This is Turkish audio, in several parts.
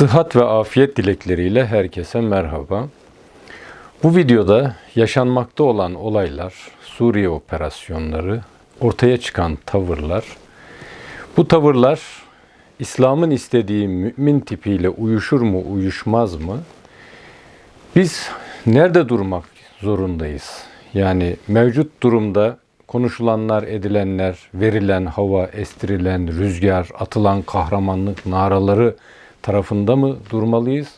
Sıhhat ve afiyet dilekleriyle herkese merhaba. Bu videoda yaşanmakta olan olaylar, Suriye operasyonları, ortaya çıkan tavırlar, bu tavırlar İslam'ın istediği mümin tipiyle uyuşur mu, uyuşmaz mı? Biz nerede durmak zorundayız? Yani mevcut durumda konuşulanlar, edilenler, verilen hava, estirilen rüzgar, atılan kahramanlık naraları tarafında mı durmalıyız?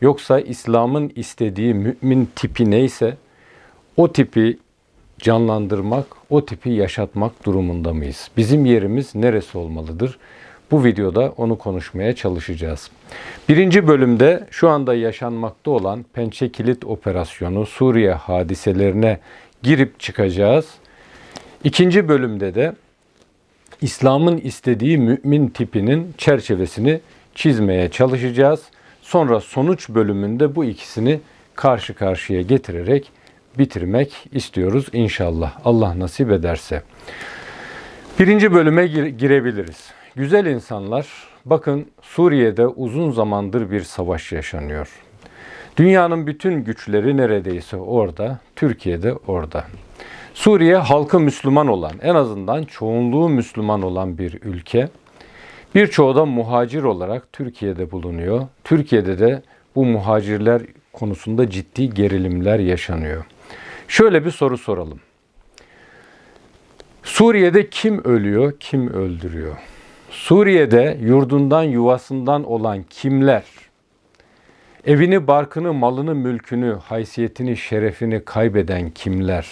Yoksa İslam'ın istediği mümin tipi neyse o tipi canlandırmak, o tipi yaşatmak durumunda mıyız? Bizim yerimiz neresi olmalıdır? Bu videoda onu konuşmaya çalışacağız. Birinci bölümde şu anda yaşanmakta olan Pençe Kilit Operasyonu Suriye hadiselerine girip çıkacağız. İkinci bölümde de İslam'ın istediği mümin tipinin çerçevesini çizmeye çalışacağız. Sonra sonuç bölümünde bu ikisini karşı karşıya getirerek bitirmek istiyoruz inşallah. Allah nasip ederse. Birinci bölüme gir- girebiliriz. Güzel insanlar, bakın Suriye'de uzun zamandır bir savaş yaşanıyor. Dünyanın bütün güçleri neredeyse orada, Türkiye'de orada. Suriye halkı Müslüman olan, en azından çoğunluğu Müslüman olan bir ülke. Birçoğu da muhacir olarak Türkiye'de bulunuyor. Türkiye'de de bu muhacirler konusunda ciddi gerilimler yaşanıyor. Şöyle bir soru soralım. Suriye'de kim ölüyor, kim öldürüyor? Suriye'de yurdundan, yuvasından olan kimler? Evini, barkını, malını, mülkünü, haysiyetini, şerefini kaybeden kimler?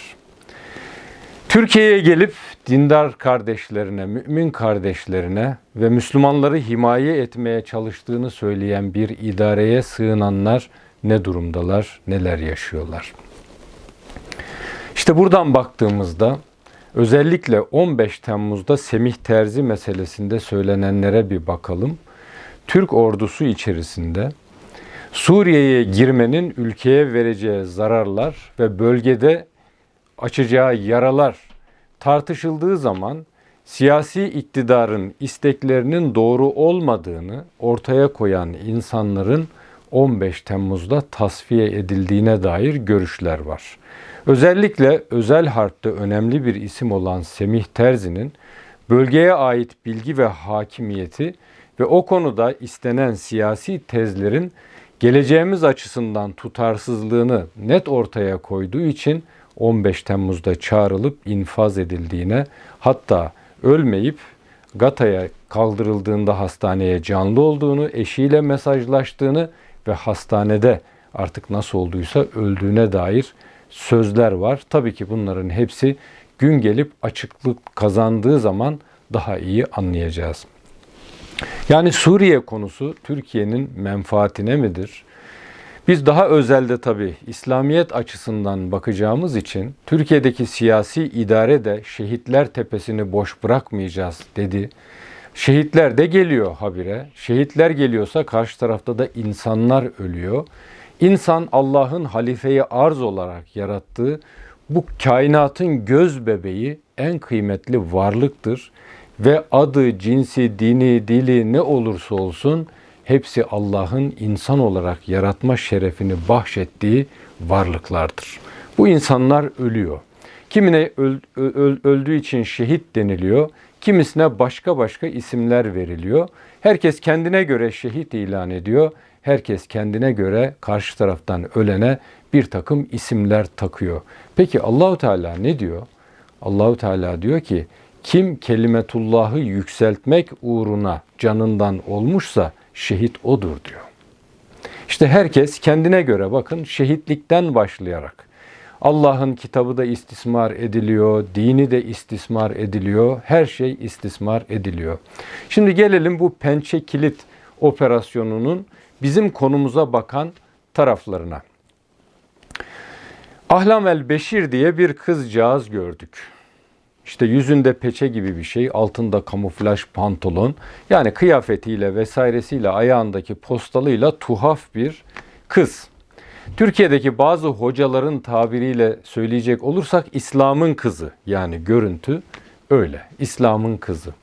Türkiye'ye gelip dindar kardeşlerine, mümin kardeşlerine ve Müslümanları himaye etmeye çalıştığını söyleyen bir idareye sığınanlar ne durumdalar, neler yaşıyorlar? İşte buradan baktığımızda özellikle 15 Temmuz'da Semih Terzi meselesinde söylenenlere bir bakalım. Türk ordusu içerisinde Suriye'ye girmenin ülkeye vereceği zararlar ve bölgede açacağı yaralar tartışıldığı zaman siyasi iktidarın isteklerinin doğru olmadığını ortaya koyan insanların 15 Temmuz'da tasfiye edildiğine dair görüşler var. Özellikle özel harpte önemli bir isim olan Semih Terzi'nin bölgeye ait bilgi ve hakimiyeti ve o konuda istenen siyasi tezlerin geleceğimiz açısından tutarsızlığını net ortaya koyduğu için 15 Temmuz'da çağrılıp infaz edildiğine hatta ölmeyip Gata'ya kaldırıldığında hastaneye canlı olduğunu, eşiyle mesajlaştığını ve hastanede artık nasıl olduysa öldüğüne dair sözler var. Tabii ki bunların hepsi gün gelip açıklık kazandığı zaman daha iyi anlayacağız. Yani Suriye konusu Türkiye'nin menfaatine midir? Biz daha özelde tabii İslamiyet açısından bakacağımız için Türkiye'deki siyasi idare de şehitler tepesini boş bırakmayacağız dedi. Şehitler de geliyor habire. Şehitler geliyorsa karşı tarafta da insanlar ölüyor. İnsan Allah'ın halifeyi arz olarak yarattığı bu kainatın göz bebeği en kıymetli varlıktır ve adı, cinsi, dini, dili ne olursa olsun hepsi Allah'ın insan olarak yaratma şerefini bahşettiği varlıklardır. Bu insanlar ölüyor. Kimine öl, öl, öldüğü için şehit deniliyor, kimisine başka başka isimler veriliyor. Herkes kendine göre şehit ilan ediyor. Herkes kendine göre karşı taraftan ölene bir takım isimler takıyor. Peki Allahu Teala ne diyor? Allahu Teala diyor ki kim kelimetullahı yükseltmek uğruna canından olmuşsa şehit odur diyor. İşte herkes kendine göre bakın şehitlikten başlayarak Allah'ın kitabı da istismar ediliyor, dini de istismar ediliyor, her şey istismar ediliyor. Şimdi gelelim bu pençe kilit operasyonunun bizim konumuza bakan taraflarına. Ahlam el Beşir diye bir kızcağız gördük. İşte yüzünde peçe gibi bir şey, altında kamuflaj pantolon. Yani kıyafetiyle vesairesiyle ayağındaki postalıyla tuhaf bir kız. Türkiye'deki bazı hocaların tabiriyle söyleyecek olursak İslam'ın kızı yani görüntü öyle. İslam'ın kızı.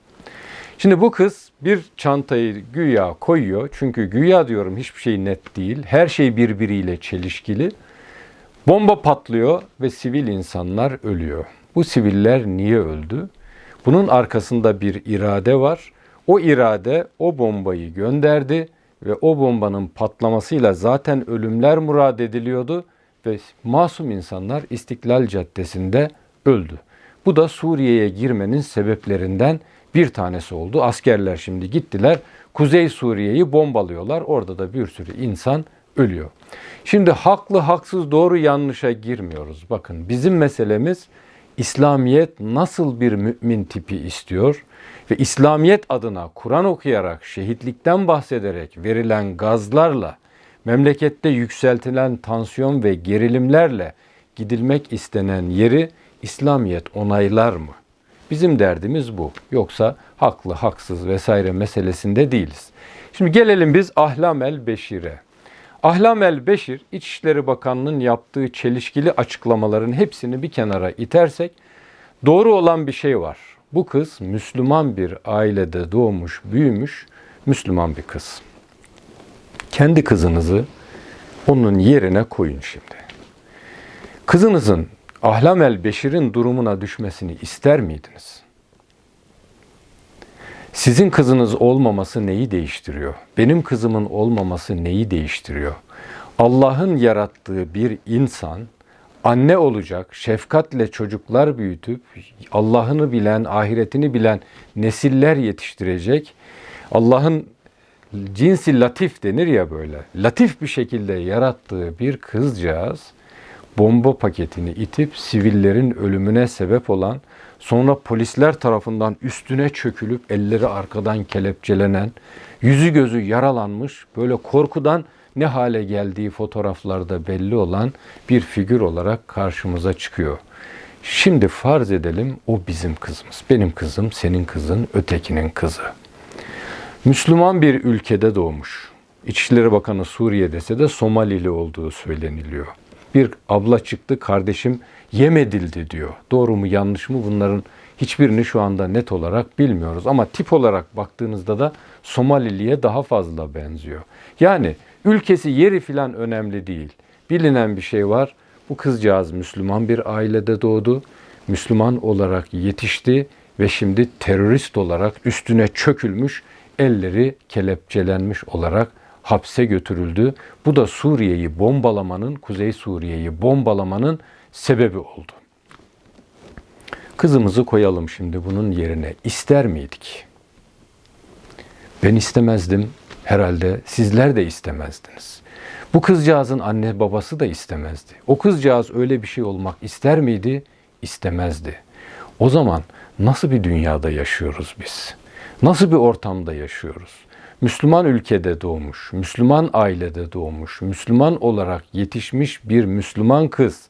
Şimdi bu kız bir çantayı güya koyuyor. Çünkü güya diyorum hiçbir şey net değil. Her şey birbiriyle çelişkili. Bomba patlıyor ve sivil insanlar ölüyor. Bu siviller niye öldü? Bunun arkasında bir irade var. O irade o bombayı gönderdi ve o bombanın patlamasıyla zaten ölümler murad ediliyordu ve masum insanlar İstiklal Caddesi'nde öldü. Bu da Suriye'ye girmenin sebeplerinden bir tanesi oldu. Askerler şimdi gittiler Kuzey Suriye'yi bombalıyorlar. Orada da bir sürü insan ölüyor. Şimdi haklı haksız doğru yanlışa girmiyoruz. Bakın bizim meselemiz İslamiyet nasıl bir mümin tipi istiyor ve İslamiyet adına Kur'an okuyarak, şehitlikten bahsederek, verilen gazlarla, memlekette yükseltilen tansiyon ve gerilimlerle gidilmek istenen yeri İslamiyet onaylar mı? Bizim derdimiz bu. Yoksa haklı, haksız vesaire meselesinde değiliz. Şimdi gelelim biz Ahlam el Beşir'e. Ahlam el Beşir, İçişleri Bakanlığı'nın yaptığı çelişkili açıklamaların hepsini bir kenara itersek doğru olan bir şey var. Bu kız Müslüman bir ailede doğmuş, büyümüş Müslüman bir kız. Kendi kızınızı onun yerine koyun şimdi. Kızınızın Ahlam el Beşir'in durumuna düşmesini ister miydiniz? Sizin kızınız olmaması neyi değiştiriyor? Benim kızımın olmaması neyi değiştiriyor? Allah'ın yarattığı bir insan anne olacak, şefkatle çocuklar büyütüp Allah'ını bilen, ahiretini bilen nesiller yetiştirecek. Allah'ın cinsi latif denir ya böyle. Latif bir şekilde yarattığı bir kızcağız bomba paketini itip sivillerin ölümüne sebep olan, sonra polisler tarafından üstüne çökülüp elleri arkadan kelepçelenen, yüzü gözü yaralanmış, böyle korkudan ne hale geldiği fotoğraflarda belli olan bir figür olarak karşımıza çıkıyor. Şimdi farz edelim o bizim kızımız. Benim kızım, senin kızın, ötekinin kızı. Müslüman bir ülkede doğmuş. İçişleri Bakanı Suriye dese de Somalili olduğu söyleniliyor bir abla çıktı kardeşim yem edildi diyor. Doğru mu yanlış mı bunların hiçbirini şu anda net olarak bilmiyoruz. Ama tip olarak baktığınızda da Somaliliye daha fazla benziyor. Yani ülkesi yeri filan önemli değil. Bilinen bir şey var. Bu kızcağız Müslüman bir ailede doğdu. Müslüman olarak yetişti ve şimdi terörist olarak üstüne çökülmüş, elleri kelepçelenmiş olarak hapse götürüldü. Bu da Suriye'yi bombalamanın, Kuzey Suriye'yi bombalamanın sebebi oldu. Kızımızı koyalım şimdi bunun yerine. İster miydik? Ben istemezdim. Herhalde sizler de istemezdiniz. Bu kızcağızın anne babası da istemezdi. O kızcağız öyle bir şey olmak ister miydi? İstemezdi. O zaman nasıl bir dünyada yaşıyoruz biz? Nasıl bir ortamda yaşıyoruz? Müslüman ülkede doğmuş, Müslüman ailede doğmuş, Müslüman olarak yetişmiş bir Müslüman kız,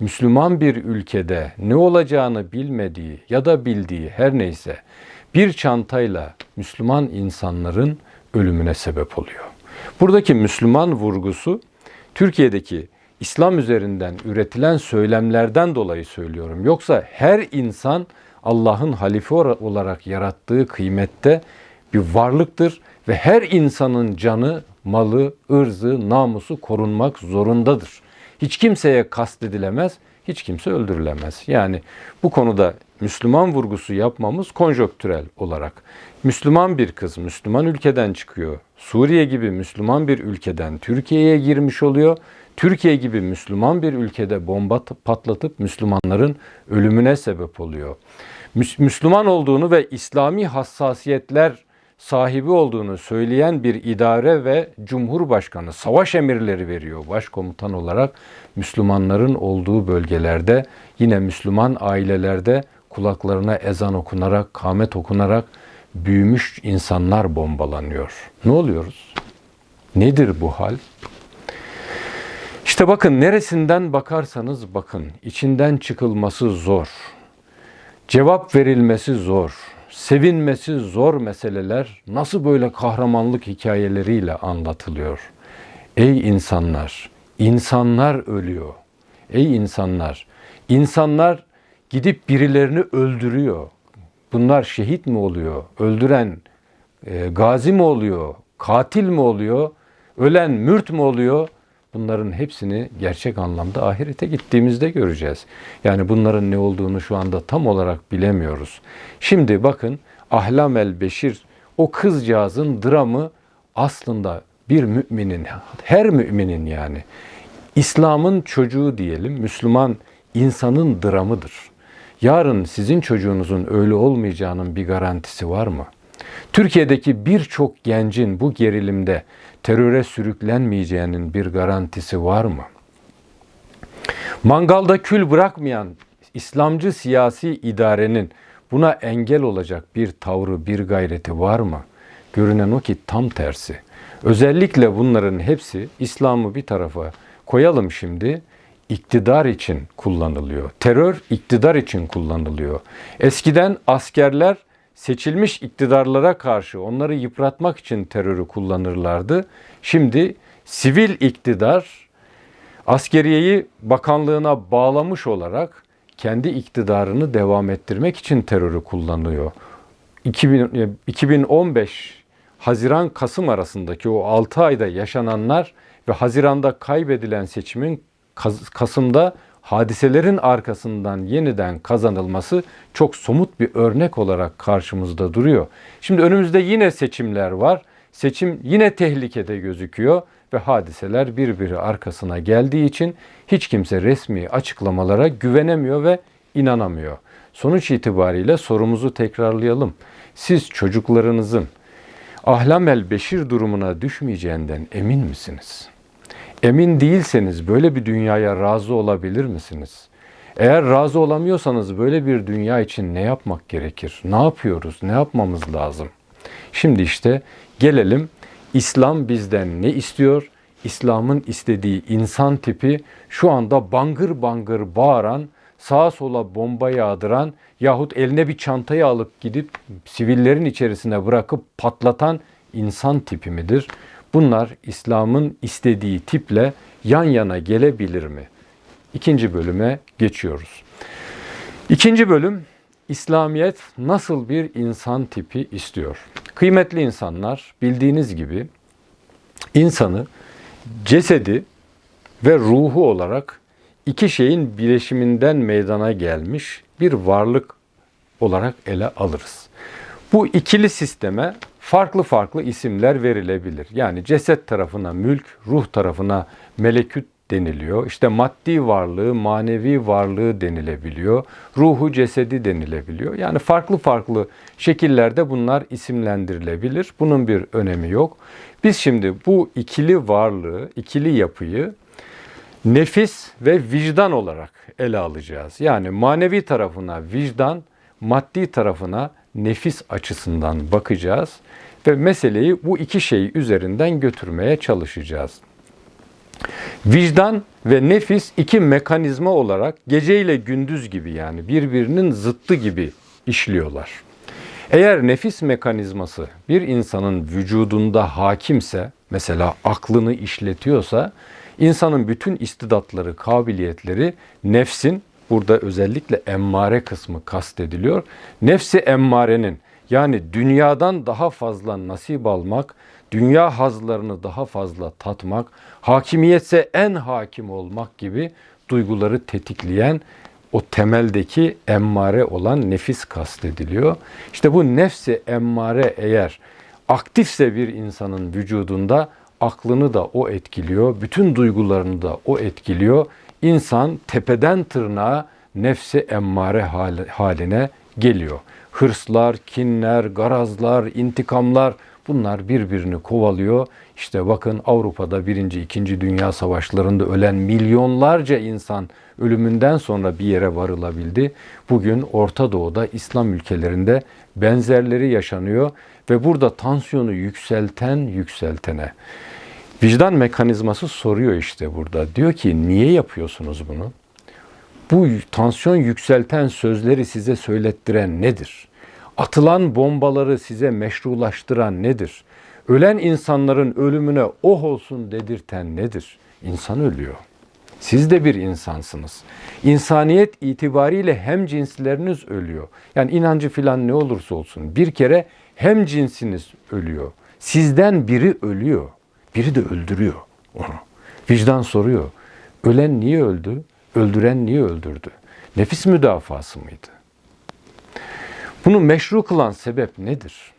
Müslüman bir ülkede ne olacağını bilmediği ya da bildiği her neyse bir çantayla Müslüman insanların ölümüne sebep oluyor. Buradaki Müslüman vurgusu Türkiye'deki İslam üzerinden üretilen söylemlerden dolayı söylüyorum. Yoksa her insan Allah'ın halife olarak yarattığı kıymette bir varlıktır ve her insanın canı, malı, ırzı, namusu korunmak zorundadır. Hiç kimseye kastedilemez, hiç kimse öldürülemez. Yani bu konuda Müslüman vurgusu yapmamız konjonktürel olarak. Müslüman bir kız Müslüman ülkeden çıkıyor. Suriye gibi Müslüman bir ülkeden Türkiye'ye girmiş oluyor. Türkiye gibi Müslüman bir ülkede bomba patlatıp Müslümanların ölümüne sebep oluyor. Müslüman olduğunu ve İslami hassasiyetler sahibi olduğunu söyleyen bir idare ve cumhurbaşkanı savaş emirleri veriyor başkomutan olarak Müslümanların olduğu bölgelerde yine Müslüman ailelerde kulaklarına ezan okunarak, kamet okunarak büyümüş insanlar bombalanıyor. Ne oluyoruz? Nedir bu hal? İşte bakın neresinden bakarsanız bakın içinden çıkılması zor. Cevap verilmesi zor sevinmesi zor meseleler nasıl böyle kahramanlık hikayeleriyle anlatılıyor? Ey insanlar, insanlar ölüyor. Ey insanlar, insanlar gidip birilerini öldürüyor. bunlar şehit mi oluyor? Öldüren e, gazi mi oluyor? Katil mi oluyor? Ölen mürt mü oluyor? Bunların hepsini gerçek anlamda ahirete gittiğimizde göreceğiz. Yani bunların ne olduğunu şu anda tam olarak bilemiyoruz. Şimdi bakın Ahlam el Beşir o kızcağızın dramı aslında bir müminin, her müminin yani İslam'ın çocuğu diyelim, Müslüman insanın dramıdır. Yarın sizin çocuğunuzun öyle olmayacağının bir garantisi var mı? Türkiye'deki birçok gencin bu gerilimde teröre sürüklenmeyeceğinin bir garantisi var mı? Mangalda kül bırakmayan İslamcı siyasi idarenin buna engel olacak bir tavrı, bir gayreti var mı? Görünen o ki tam tersi. Özellikle bunların hepsi İslam'ı bir tarafa koyalım şimdi iktidar için kullanılıyor. Terör iktidar için kullanılıyor. Eskiden askerler seçilmiş iktidarlara karşı onları yıpratmak için terörü kullanırlardı. Şimdi sivil iktidar askeriyeyi bakanlığına bağlamış olarak kendi iktidarını devam ettirmek için terörü kullanıyor. 2000, 2015 Haziran Kasım arasındaki o 6 ayda yaşananlar ve Haziran'da kaybedilen seçimin Kasım'da hadiselerin arkasından yeniden kazanılması çok somut bir örnek olarak karşımızda duruyor. Şimdi önümüzde yine seçimler var. Seçim yine tehlikede gözüküyor ve hadiseler birbiri arkasına geldiği için hiç kimse resmi açıklamalara güvenemiyor ve inanamıyor. Sonuç itibariyle sorumuzu tekrarlayalım. Siz çocuklarınızın ahlam el beşir durumuna düşmeyeceğinden emin misiniz? Emin değilseniz böyle bir dünyaya razı olabilir misiniz? Eğer razı olamıyorsanız böyle bir dünya için ne yapmak gerekir? Ne yapıyoruz? Ne yapmamız lazım? Şimdi işte gelelim İslam bizden ne istiyor? İslam'ın istediği insan tipi şu anda bangır bangır bağıran, sağa sola bomba yağdıran yahut eline bir çantayı alıp gidip sivillerin içerisine bırakıp patlatan insan tipi midir? Bunlar İslam'ın istediği tiple yan yana gelebilir mi? İkinci bölüme geçiyoruz. İkinci bölüm İslamiyet nasıl bir insan tipi istiyor? Kıymetli insanlar bildiğiniz gibi insanı cesedi ve ruhu olarak iki şeyin bileşiminden meydana gelmiş bir varlık olarak ele alırız. Bu ikili sisteme farklı farklı isimler verilebilir. Yani ceset tarafına mülk, ruh tarafına meleküt deniliyor. İşte maddi varlığı, manevi varlığı denilebiliyor. Ruhu, cesedi denilebiliyor. Yani farklı farklı şekillerde bunlar isimlendirilebilir. Bunun bir önemi yok. Biz şimdi bu ikili varlığı, ikili yapıyı nefis ve vicdan olarak ele alacağız. Yani manevi tarafına vicdan, maddi tarafına nefis açısından bakacağız ve meseleyi bu iki şey üzerinden götürmeye çalışacağız. Vicdan ve nefis iki mekanizma olarak gece ile gündüz gibi yani birbirinin zıttı gibi işliyorlar. Eğer nefis mekanizması bir insanın vücudunda hakimse, mesela aklını işletiyorsa, insanın bütün istidatları, kabiliyetleri nefsin, burada özellikle emmare kısmı kastediliyor. Nefsi emmarenin yani dünyadan daha fazla nasip almak, dünya hazlarını daha fazla tatmak, hakimiyetse en hakim olmak gibi duyguları tetikleyen o temeldeki emmare olan nefis kastediliyor. İşte bu nefsi emmare eğer aktifse bir insanın vücudunda aklını da o etkiliyor, bütün duygularını da o etkiliyor. İnsan tepeden tırnağa nefsi emmare haline geliyor hırslar, kinler, garazlar, intikamlar bunlar birbirini kovalıyor. İşte bakın Avrupa'da birinci, ikinci Dünya Savaşlarında ölen milyonlarca insan ölümünden sonra bir yere varılabildi. Bugün Orta Doğu'da İslam ülkelerinde benzerleri yaşanıyor ve burada tansiyonu yükselten yükseltene. Vicdan mekanizması soruyor işte burada. Diyor ki niye yapıyorsunuz bunu? Bu tansiyon yükselten sözleri size söylettiren nedir? Atılan bombaları size meşrulaştıran nedir? Ölen insanların ölümüne oh olsun dedirten nedir? İnsan ölüyor. Siz de bir insansınız. İnsaniyet itibariyle hem cinsleriniz ölüyor. Yani inancı filan ne olursa olsun bir kere hem cinsiniz ölüyor. Sizden biri ölüyor. Biri de öldürüyor onu. Vicdan soruyor. Ölen niye öldü? Öldüren niye öldürdü? Nefis müdafası mıydı? Bunu meşru kılan sebep nedir?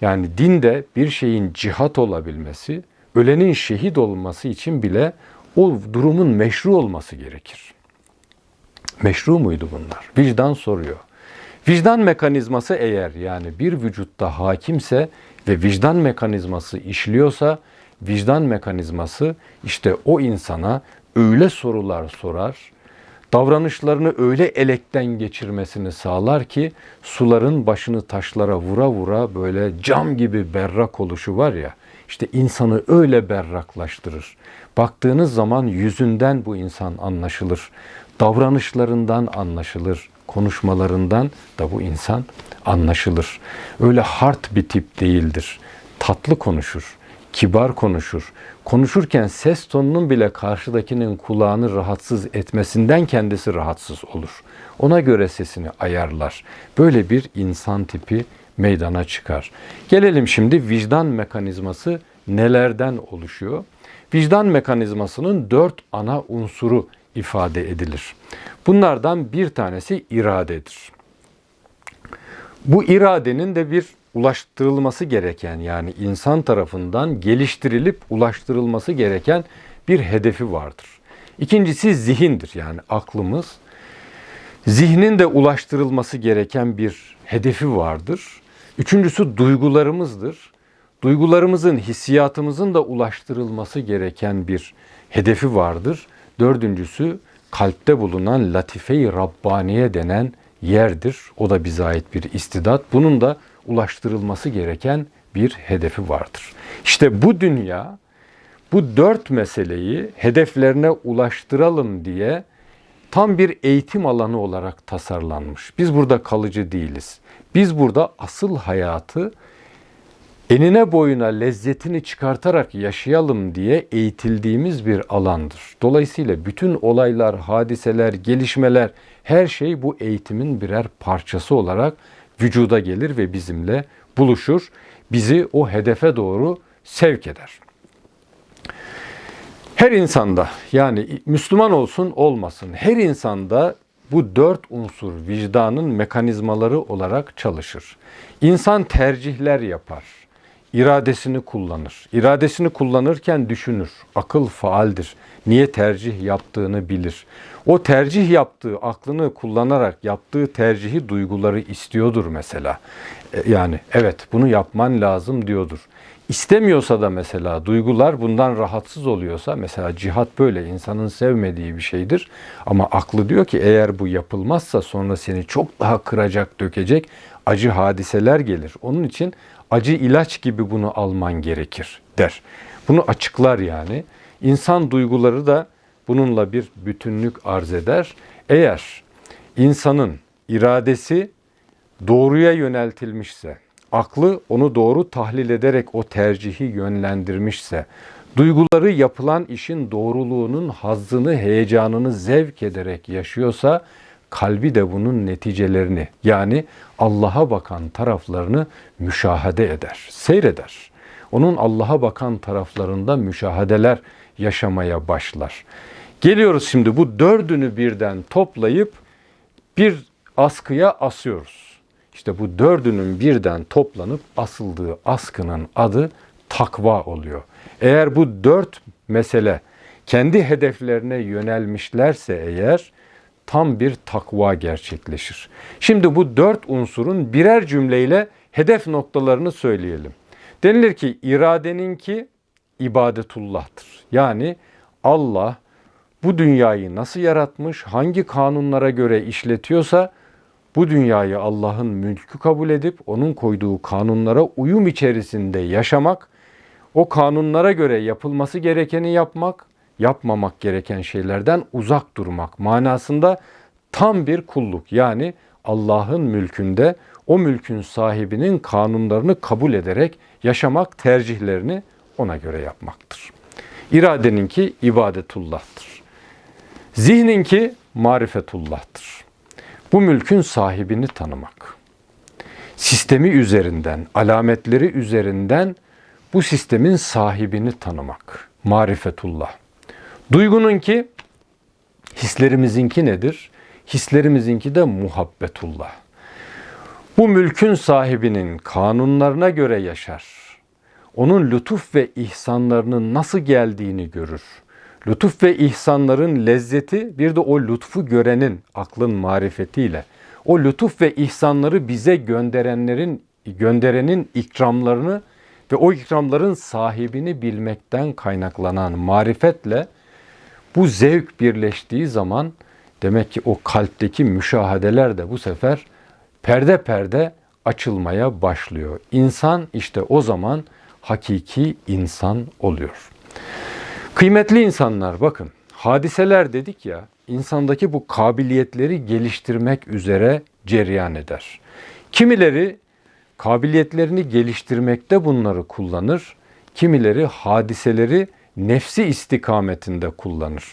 Yani dinde bir şeyin cihat olabilmesi, ölenin şehit olması için bile o durumun meşru olması gerekir. Meşru muydu bunlar? Vicdan soruyor. Vicdan mekanizması eğer yani bir vücutta hakimse ve vicdan mekanizması işliyorsa vicdan mekanizması işte o insana öyle sorular sorar, davranışlarını öyle elekten geçirmesini sağlar ki suların başını taşlara vura vura böyle cam gibi berrak oluşu var ya işte insanı öyle berraklaştırır. Baktığınız zaman yüzünden bu insan anlaşılır. Davranışlarından anlaşılır. Konuşmalarından da bu insan anlaşılır. Öyle hard bir tip değildir. Tatlı konuşur, kibar konuşur. Konuşurken ses tonunun bile karşıdakinin kulağını rahatsız etmesinden kendisi rahatsız olur. Ona göre sesini ayarlar. Böyle bir insan tipi meydana çıkar. Gelelim şimdi vicdan mekanizması nelerden oluşuyor? Vicdan mekanizmasının dört ana unsuru ifade edilir. Bunlardan bir tanesi iradedir. Bu iradenin de bir ulaştırılması gereken yani insan tarafından geliştirilip ulaştırılması gereken bir hedefi vardır. İkincisi zihindir yani aklımız. Zihnin de ulaştırılması gereken bir hedefi vardır. Üçüncüsü duygularımızdır. Duygularımızın, hissiyatımızın da ulaştırılması gereken bir hedefi vardır. Dördüncüsü kalpte bulunan latife-i Rabbaniye denen yerdir. O da bize ait bir istidat. Bunun da ulaştırılması gereken bir hedefi vardır. İşte bu dünya bu dört meseleyi hedeflerine ulaştıralım diye tam bir eğitim alanı olarak tasarlanmış. Biz burada kalıcı değiliz. Biz burada asıl hayatı enine boyuna lezzetini çıkartarak yaşayalım diye eğitildiğimiz bir alandır. Dolayısıyla bütün olaylar, hadiseler, gelişmeler her şey bu eğitimin birer parçası olarak vücuda gelir ve bizimle buluşur. Bizi o hedefe doğru sevk eder. Her insanda yani Müslüman olsun olmasın her insanda bu dört unsur vicdanın mekanizmaları olarak çalışır. İnsan tercihler yapar. İradesini kullanır. İradesini kullanırken düşünür. Akıl faaldir. Niye tercih yaptığını bilir. O tercih yaptığı, aklını kullanarak yaptığı tercihi duyguları istiyordur mesela. E, yani evet bunu yapman lazım diyordur. İstemiyorsa da mesela duygular bundan rahatsız oluyorsa mesela cihat böyle insanın sevmediği bir şeydir. Ama aklı diyor ki eğer bu yapılmazsa sonra seni çok daha kıracak, dökecek acı hadiseler gelir. Onun için acı ilaç gibi bunu alman gerekir der. Bunu açıklar yani. İnsan duyguları da bununla bir bütünlük arz eder. Eğer insanın iradesi doğruya yöneltilmişse, aklı onu doğru tahlil ederek o tercihi yönlendirmişse, duyguları yapılan işin doğruluğunun hazzını, heyecanını zevk ederek yaşıyorsa, kalbi de bunun neticelerini yani Allah'a bakan taraflarını müşahede eder, seyreder. Onun Allah'a bakan taraflarında müşahadeler yaşamaya başlar. Geliyoruz şimdi bu dördünü birden toplayıp bir askıya asıyoruz. İşte bu dördünün birden toplanıp asıldığı askının adı takva oluyor. Eğer bu dört mesele kendi hedeflerine yönelmişlerse eğer tam bir takva gerçekleşir. Şimdi bu dört unsurun birer cümleyle hedef noktalarını söyleyelim. Denilir ki iradeninki ibadetullah'tır. Yani Allah bu dünyayı nasıl yaratmış, hangi kanunlara göre işletiyorsa bu dünyayı Allah'ın mülkü kabul edip onun koyduğu kanunlara uyum içerisinde yaşamak, o kanunlara göre yapılması gerekeni yapmak, yapmamak gereken şeylerden uzak durmak manasında tam bir kulluk. Yani Allah'ın mülkünde o mülkün sahibinin kanunlarını kabul ederek yaşamak tercihlerini ona göre yapmaktır. İradeninki ibadetullah'tır. Zihninki marifetullah'tır. Bu mülkün sahibini tanımak. Sistemi üzerinden, alametleri üzerinden bu sistemin sahibini tanımak. Marifetullah. Duygununki hislerimizinki nedir? Hislerimizinki de muhabbetullah. Bu mülkün sahibinin kanunlarına göre yaşar. Onun lütuf ve ihsanlarının nasıl geldiğini görür. Lütuf ve ihsanların lezzeti bir de o lütfu görenin aklın marifetiyle o lütuf ve ihsanları bize gönderenlerin gönderenin ikramlarını ve o ikramların sahibini bilmekten kaynaklanan marifetle bu zevk birleştiği zaman demek ki o kalpteki müşahedeler de bu sefer perde perde açılmaya başlıyor. İnsan işte o zaman hakiki insan oluyor. Kıymetli insanlar bakın hadiseler dedik ya insandaki bu kabiliyetleri geliştirmek üzere cereyan eder. Kimileri kabiliyetlerini geliştirmekte bunları kullanır. Kimileri hadiseleri nefsi istikametinde kullanır.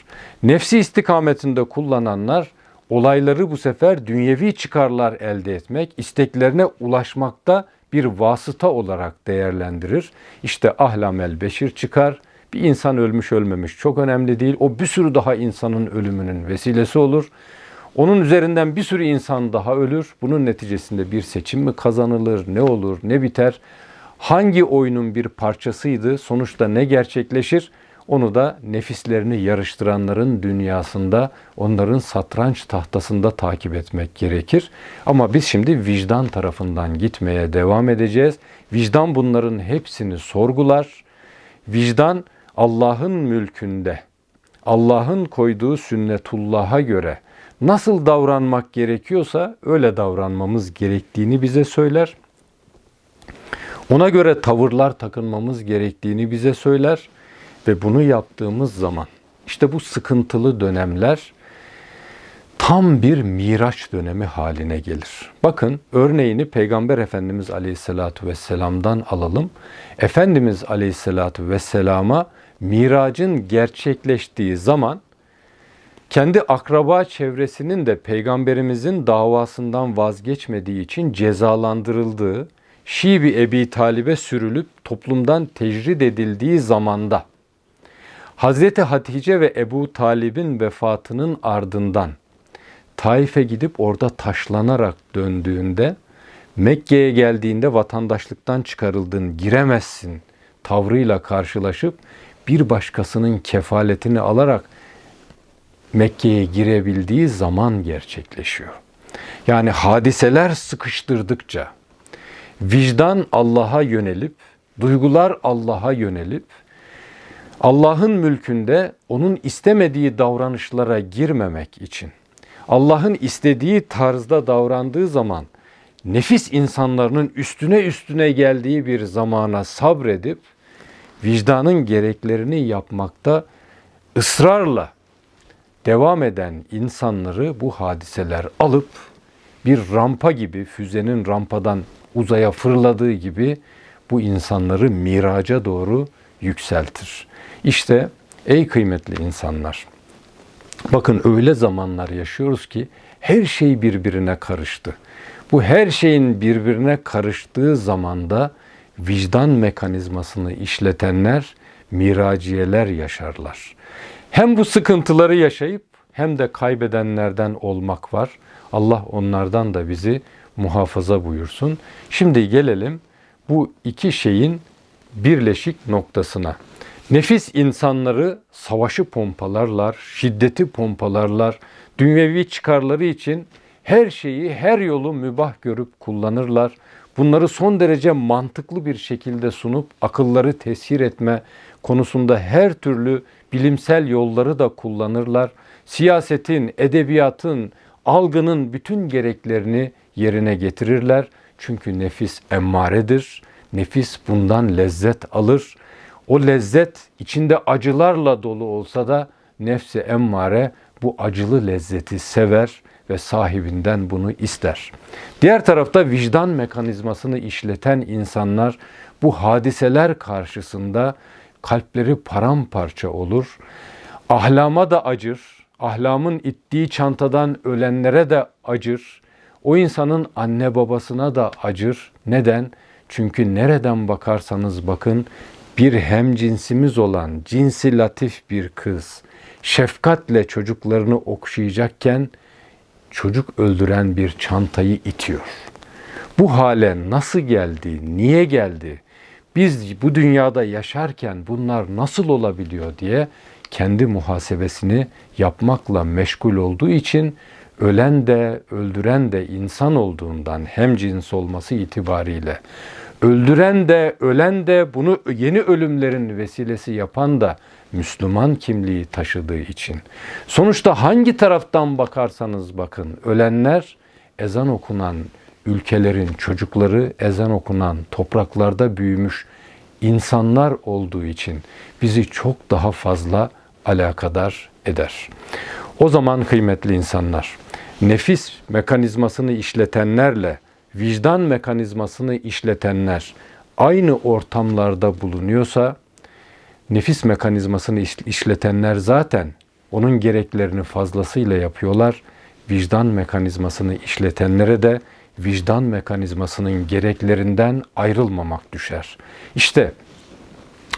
Nefsi istikametinde kullananlar olayları bu sefer dünyevi çıkarlar elde etmek, isteklerine ulaşmakta bir vasıta olarak değerlendirir. İşte ahlamel beşir çıkar. Bir insan ölmüş ölmemiş çok önemli değil. O bir sürü daha insanın ölümünün vesilesi olur. Onun üzerinden bir sürü insan daha ölür. Bunun neticesinde bir seçim mi kazanılır, ne olur, ne biter? Hangi oyunun bir parçasıydı? Sonuçta ne gerçekleşir? Onu da nefislerini yarıştıranların dünyasında, onların satranç tahtasında takip etmek gerekir. Ama biz şimdi vicdan tarafından gitmeye devam edeceğiz. Vicdan bunların hepsini sorgular. Vicdan Allah'ın mülkünde, Allah'ın koyduğu sünnetullah'a göre nasıl davranmak gerekiyorsa öyle davranmamız gerektiğini bize söyler. Ona göre tavırlar takınmamız gerektiğini bize söyler ve bunu yaptığımız zaman işte bu sıkıntılı dönemler tam bir miraç dönemi haline gelir. Bakın örneğini Peygamber Efendimiz Aleyhisselatü Vesselam'dan alalım. Efendimiz Aleyhisselatü Vesselam'a miracın gerçekleştiği zaman kendi akraba çevresinin de peygamberimizin davasından vazgeçmediği için cezalandırıldığı, Şibi Ebi Talib'e sürülüp toplumdan tecrid edildiği zamanda Hazreti Hatice ve Ebu Talib'in vefatının ardından Taif'e gidip orada taşlanarak döndüğünde Mekke'ye geldiğinde vatandaşlıktan çıkarıldın, giremezsin tavrıyla karşılaşıp bir başkasının kefaletini alarak Mekke'ye girebildiği zaman gerçekleşiyor. Yani hadiseler sıkıştırdıkça vicdan Allah'a yönelip, duygular Allah'a yönelip Allah'ın mülkünde onun istemediği davranışlara girmemek için Allah'ın istediği tarzda davrandığı zaman nefis insanların üstüne üstüne geldiği bir zamana sabredip vicdanın gereklerini yapmakta ısrarla devam eden insanları bu hadiseler alıp bir rampa gibi füzenin rampadan uzaya fırladığı gibi bu insanları miraca doğru yükseltir. İşte ey kıymetli insanlar bakın öyle zamanlar yaşıyoruz ki her şey birbirine karıştı. Bu her şeyin birbirine karıştığı zamanda vicdan mekanizmasını işletenler miraciyeler yaşarlar. Hem bu sıkıntıları yaşayıp hem de kaybedenlerden olmak var. Allah onlardan da bizi muhafaza buyursun. Şimdi gelelim bu iki şeyin birleşik noktasına. Nefis insanları savaşı pompalarlar, şiddeti pompalarlar, dünyevi çıkarları için her şeyi, her yolu mübah görüp kullanırlar. Bunları son derece mantıklı bir şekilde sunup akılları tesir etme konusunda her türlü bilimsel yolları da kullanırlar. Siyasetin, edebiyatın, algının bütün gereklerini yerine getirirler. Çünkü nefis emmaredir. Nefis bundan lezzet alır. O lezzet içinde acılarla dolu olsa da nefsi emmare bu acılı lezzeti sever ve sahibinden bunu ister. Diğer tarafta vicdan mekanizmasını işleten insanlar bu hadiseler karşısında kalpleri paramparça olur. Ahlama da acır, ahlamın ittiği çantadan ölenlere de acır. O insanın anne babasına da acır. Neden? Çünkü nereden bakarsanız bakın bir hem cinsimiz olan cinsi latif bir kız şefkatle çocuklarını okşayacakken çocuk öldüren bir çantayı itiyor. Bu hale nasıl geldi? Niye geldi? Biz bu dünyada yaşarken bunlar nasıl olabiliyor diye kendi muhasebesini yapmakla meşgul olduğu için ölen de öldüren de insan olduğundan hem cins olması itibariyle öldüren de ölen de bunu yeni ölümlerin vesilesi yapan da Müslüman kimliği taşıdığı için. Sonuçta hangi taraftan bakarsanız bakın ölenler ezan okunan ülkelerin çocukları ezan okunan topraklarda büyümüş insanlar olduğu için bizi çok daha fazla alakadar eder. O zaman kıymetli insanlar, nefis mekanizmasını işletenlerle vicdan mekanizmasını işletenler aynı ortamlarda bulunuyorsa nefis mekanizmasını işletenler zaten onun gereklerini fazlasıyla yapıyorlar. Vicdan mekanizmasını işletenlere de vicdan mekanizmasının gereklerinden ayrılmamak düşer. İşte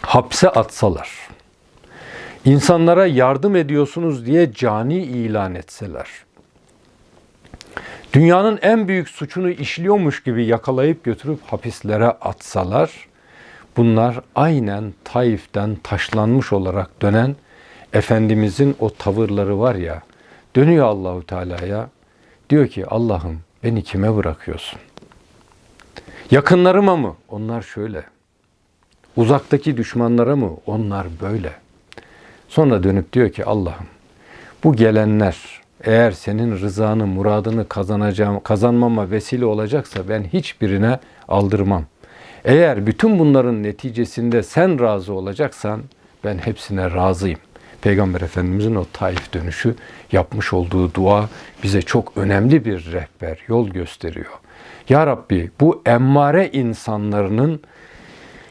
hapse atsalar, insanlara yardım ediyorsunuz diye cani ilan etseler, dünyanın en büyük suçunu işliyormuş gibi yakalayıp götürüp hapislere atsalar, bunlar aynen Taif'ten taşlanmış olarak dönen Efendimizin o tavırları var ya, dönüyor Allahu Teala'ya, diyor ki Allah'ım beni kime bırakıyorsun? Yakınlarıma mı? Onlar şöyle. Uzaktaki düşmanlara mı? Onlar böyle. Sonra dönüp diyor ki Allah'ım bu gelenler eğer senin rızanı, muradını kazanacağım, kazanmama vesile olacaksa ben hiçbirine aldırmam. Eğer bütün bunların neticesinde sen razı olacaksan ben hepsine razıyım. Peygamber Efendimizin o Taif dönüşü yapmış olduğu dua bize çok önemli bir rehber, yol gösteriyor. Ya Rabbi bu emmare insanlarının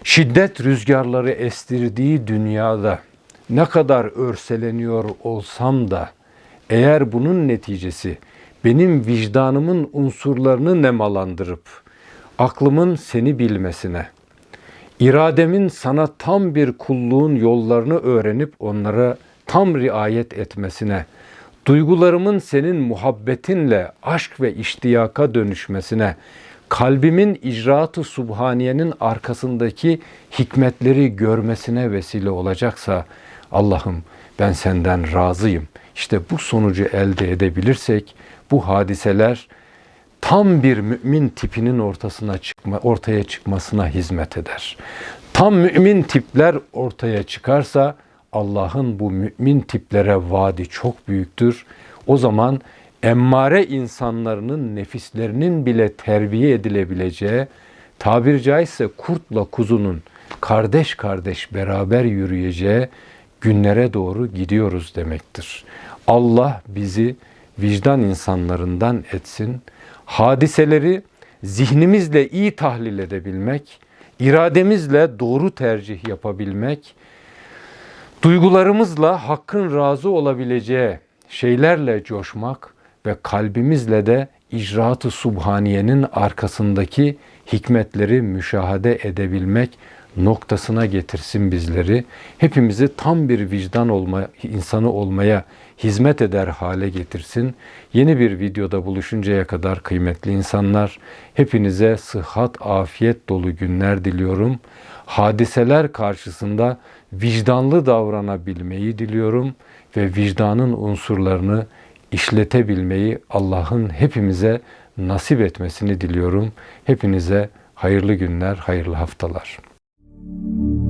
şiddet rüzgarları estirdiği dünyada ne kadar örseleniyor olsam da eğer bunun neticesi benim vicdanımın unsurlarını nemalandırıp aklımın seni bilmesine, irademin sana tam bir kulluğun yollarını öğrenip onlara tam riayet etmesine, duygularımın senin muhabbetinle aşk ve iştiyaka dönüşmesine, kalbimin icraatı subhaniyenin arkasındaki hikmetleri görmesine vesile olacaksa Allah'ım ben senden razıyım. İşte bu sonucu elde edebilirsek bu hadiseler tam bir mümin tipinin ortasına çıkma, ortaya çıkmasına hizmet eder. Tam mümin tipler ortaya çıkarsa Allah'ın bu mümin tiplere vaadi çok büyüktür. O zaman emmare insanlarının nefislerinin bile terbiye edilebileceği, tabir caizse kurtla kuzunun kardeş kardeş beraber yürüyeceği günlere doğru gidiyoruz demektir. Allah bizi vicdan insanlarından etsin. Hadiseleri zihnimizle iyi tahlil edebilmek, irademizle doğru tercih yapabilmek, duygularımızla hakkın razı olabileceği şeylerle coşmak ve kalbimizle de icraatı subhaniyenin arkasındaki hikmetleri müşahede edebilmek noktasına getirsin bizleri. Hepimizi tam bir vicdan olma, insanı olmaya hizmet eder hale getirsin. Yeni bir videoda buluşuncaya kadar kıymetli insanlar, hepinize sıhhat, afiyet dolu günler diliyorum. Hadiseler karşısında vicdanlı davranabilmeyi diliyorum ve vicdanın unsurlarını işletebilmeyi Allah'ın hepimize nasip etmesini diliyorum. Hepinize hayırlı günler, hayırlı haftalar. thank you